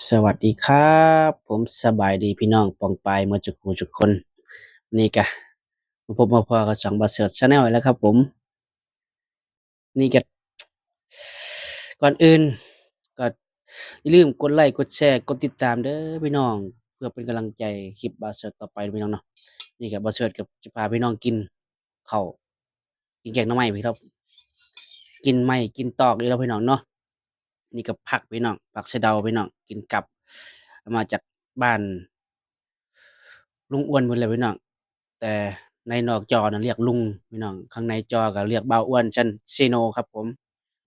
สวัสดีครับ ผมสบายดีพี่น้องปองปายมาจุกหูจุกคน นี่กะมาพบมาพอกับช่องบาเสิร์ชาแนลแล้วครับ ผม นี่กะก่อนอื่น ก็อย่าลืมกดไลค์กดแชร์กดติดตามเด้อพี่น้อง เพื่อเป็นกำลังใจคลิปบาเสิร์ชต่อไปพี่น้องเนาะนี่กะบาเสิร์ชกับจะพาพี่น้องกินเข้ากินแกงน่อไม้พี่ครับ กินไม้กินตอกนี่แล้วพี่น้องเนาะ นี่ก็ผักพี่น้องผักสะเดาพี่น้องกินกับมาจากบ้านลุงอ้วนเพิ่นแหละพี่น้องแต่ในนอกจอน่ะเรียกลุงพี่น้องข้างในจอก็เรียกเบาอ้วนชั้นเซโนครับ ผม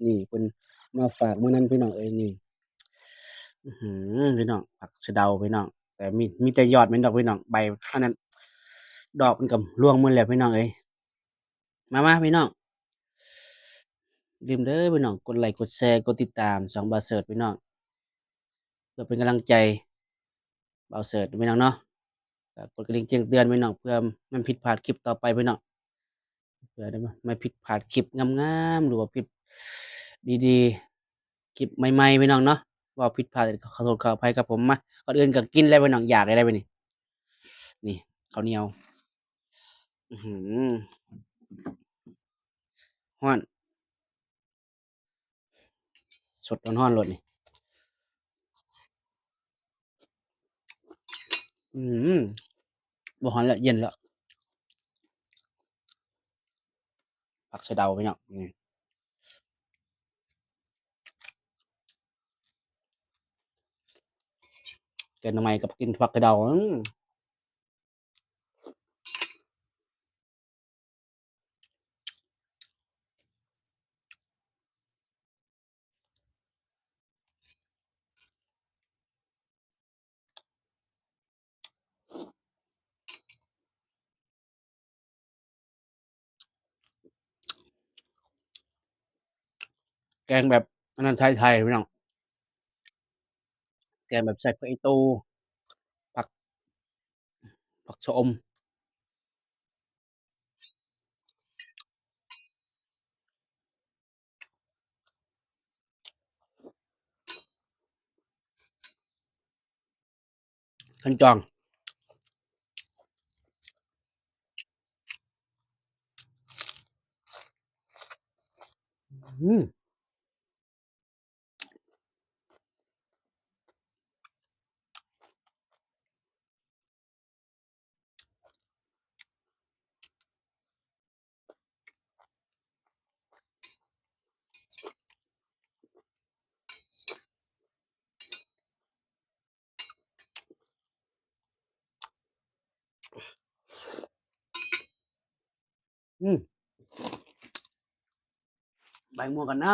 นี่เพิ่นมาฝากมื้อนั้นพี่น้องเอ้ยนี่อื้อฮือพี่น้องผักสะเดาพี่น้องแต่มีมีแต่ยอดมันดอกพี่น้องใบอันนั้น ดอกมันก็ร่วงหมดแล้วพี่น้องเอ้ยมาๆพี่น้อง ลืมเด้อพี่น้องกดไลค์กดแชร์กดติดตามช่องบาเสิร์ชพี่น้องเพื่อเป็นกำลังใจบาเสิร์ชพี่น้องเนาะกดกระดิ่งแจ้งเตือนพี่น้องเพื่อไม่ผิดพลาดคลิปต่อไปพี่น้องเพื่อไม่ผิดพลาดคลิปงามๆหรือว่าคลิปดีๆคลิปใหม่ๆพี่น้องเนาะว่าผิดพลาดขอโทษขออภัยครับผมมาก่อนอื่นก็กินแล้วพี่น้องอยากได้ได้ไปนี่นี่ข้าวเหนียว อือฮือร้อน สดร้อนๆโลดนี่อื้อฮือบ่ร้อนแล้วเย็นแล้วผักสะเดาพี่น้องนี่แกงหน่อไม้กับกินผักกระเดา แกงแบบอันนั้นไทยๆพี่น้องแกงแบบใส่ผักอีตูผักผักชะอมคันจองอื้อ อืมใบม่วงกันนะ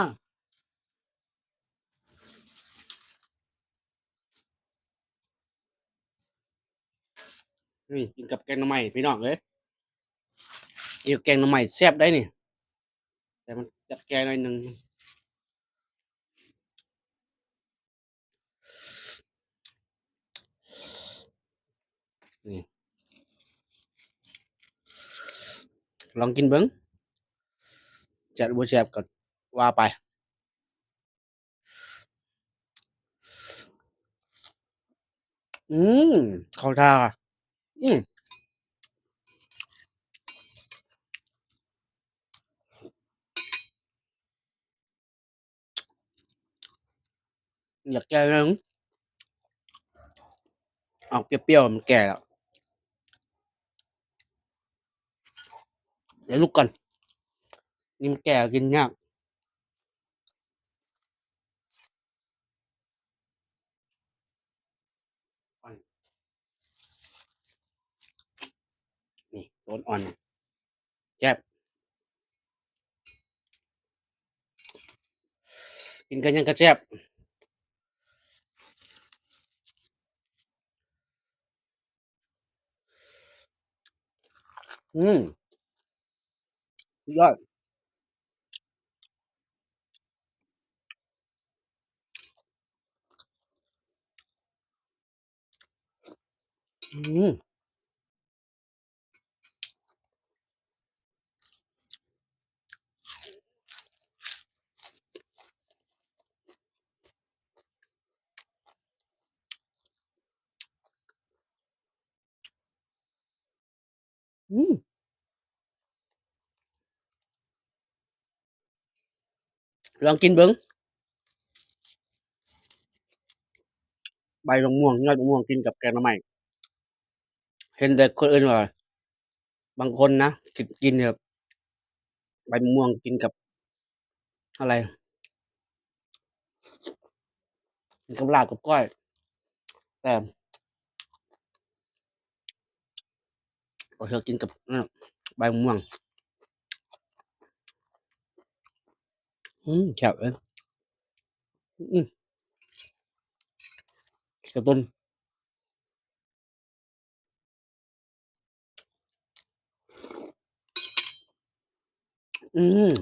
นี่กินกับแกงหน่อไม้พี่น้องเอ้ยอีกแกงหน่อไม้แซ่บได้นี่แต่มันจัดแกงหน่อยหนึ่ง นี่ ลองกินเบิ่งแซ่บหรือบ่แซ่บก็ว่าไป อืมเข้าท่าอืมอยากแก้หนึ่งออกเปรี้ยวๆมันแก่แล้ว เดี๋ยวลุกก่อนนี่มันแก่กินยากนี่ต้นอ่อนแซ่บกินกันยังกระแซ่บอืม สุดยอด อืม อืม ลองกินเบิ้งใบมะม่วงยอดมะม่วงกินกับแกงหน่อไม้เห็นแต่คนอื่นว่าบางคนนะกินกินแบบใบมะม่วงกินกับอะไรกินกับลาบกับก้อย แต่เราเธอกินกับใบมะม่วง อืมแฉะเลยอืมกระตุ้นอืม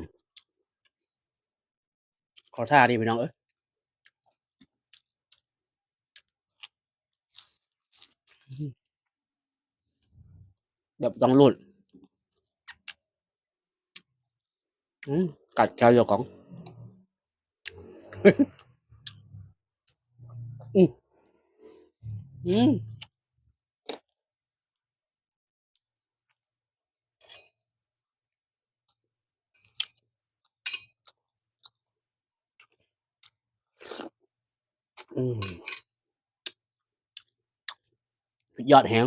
ขอท่าดีพี่น้องเอ้ยแบบต้องรุดอืม กัดแคลเจ้าของ อืมอืมอืมสุดยอดแฮง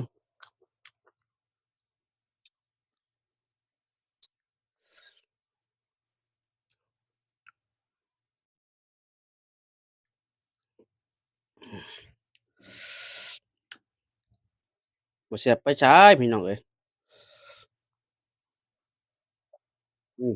บ่แซ่บไปใช้พี่น้องเอ้ยอืม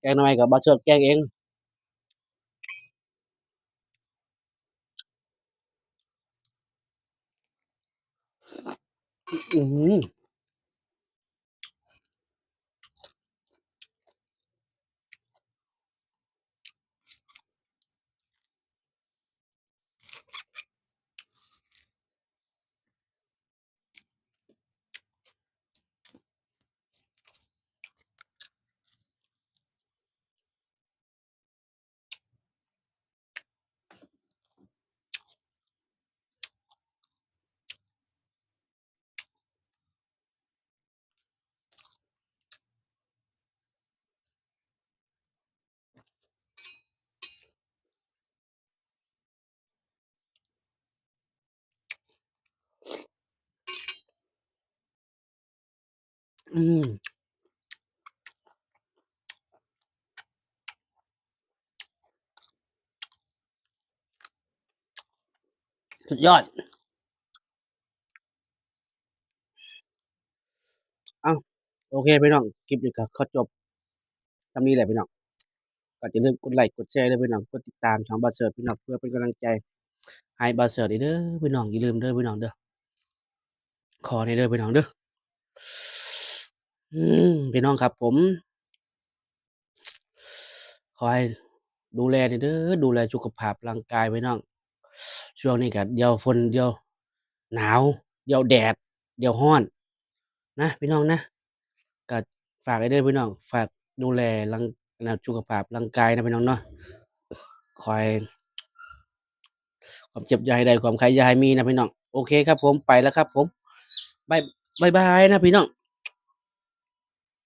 แกงหน่อไมก็บ่เชิดแกงเองอืม อืม สุดยอด อ้าว โอเคพี่น้อง คลิปนี้ก็ขอจบทำนี้แหละพี่น้อง ก็อย่าลืมกดไลค์กดแชร์ด้วยพี่น้อง กดติดตามช่องบาเสิร์ตพี่น้องเพื่อเป็นกำลังใจ ให้บาเสิร์ตเด้อพี่น้องอย่าลืมเด้อพี่น้องเด้อ ขอในเด้อพี่น้องเด้อ อืม พี่น้องครับผม ขอให้ดูแลเด้อ ดูแลสุขภาพร่างกายพี่น้อง ช่วงนี้ก็เดี๋ยวฝนเดี๋ยว หนาว เดี๋ยวแดด เดี๋ยวร้อน นะพี่น้องนะก็ฝากไว้เด้อพี่น้อง ฝากดูแลร่างนะสุขภาพร่างกายนะพี่น้องเนาะขอให้ความเจ็บย่าใดความไข้อย่าให้มีนะพี่น้อง โอเคครับผมไปแล้วครับผมบายบายบายนะพี่น้อง